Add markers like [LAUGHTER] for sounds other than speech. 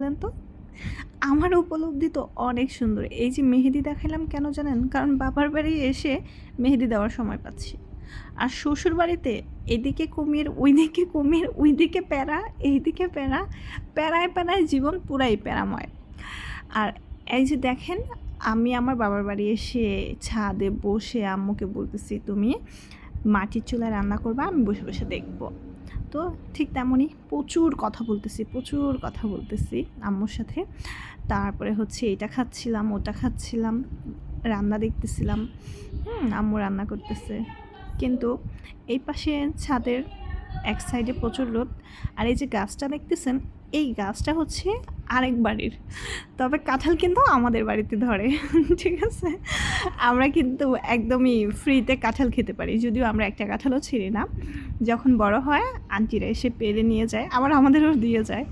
তো? আমার উপলব্ধি তো অনেক সুন্দর। এই যে মেহেদি দেখালাম কেন জানেন? কারণ বাবার বাড়ি এসে মেহেদি দেওয়ার সময় পাচ্ছি। আর শ্বশুর বাড়িতে এদিকে কুমির, ওইদিকে কুমির, ওইদিকে প্যারা, এইদিকে প্যারা, প্যারায় প্যারায় জীবন পুরাই প্যারাময়। আর এই যে দেখেন, আমি আমার বাবার বাড়ি এসে ছাদে বসে আম্মুকে বলতেছি, তুমি মাটির চুলায় রান্না করবা, আমি বসে বসে দেখব। তো ঠিক তেমনই প্রচুর কথা বলতেছি, প্রচুর কথা বলতেছি আম্মুর সাথে। তারপরে হচ্ছে এটা খাচ্ছিলাম, ওটা খাচ্ছিলাম, রান্না দেখতেছিলাম। আম্মু রান্না করতেছে। কিন্তু এই পাশে ছাদের এক সাইডে প্রচুর রোদ। আর এই যে গাছটা দেখতেছেন, এই গাছটা হচ্ছে আরেক বাড়ির। তবে কাঁঠাল কিন্তু আমাদের বাড়িতে ধরে, [LAUGHS] ঠিক আছে? আমরা কিন্তু একদমই ফ্রিতে কাঁঠাল খেতে পারি, যদিও আমরা একটা কাঁঠালও ছিঁড়ি না। যখন বড় হয়, আন্টিরা এসে পেরে নিয়ে যায়, আবার আমাদেরও দিয়ে যায়।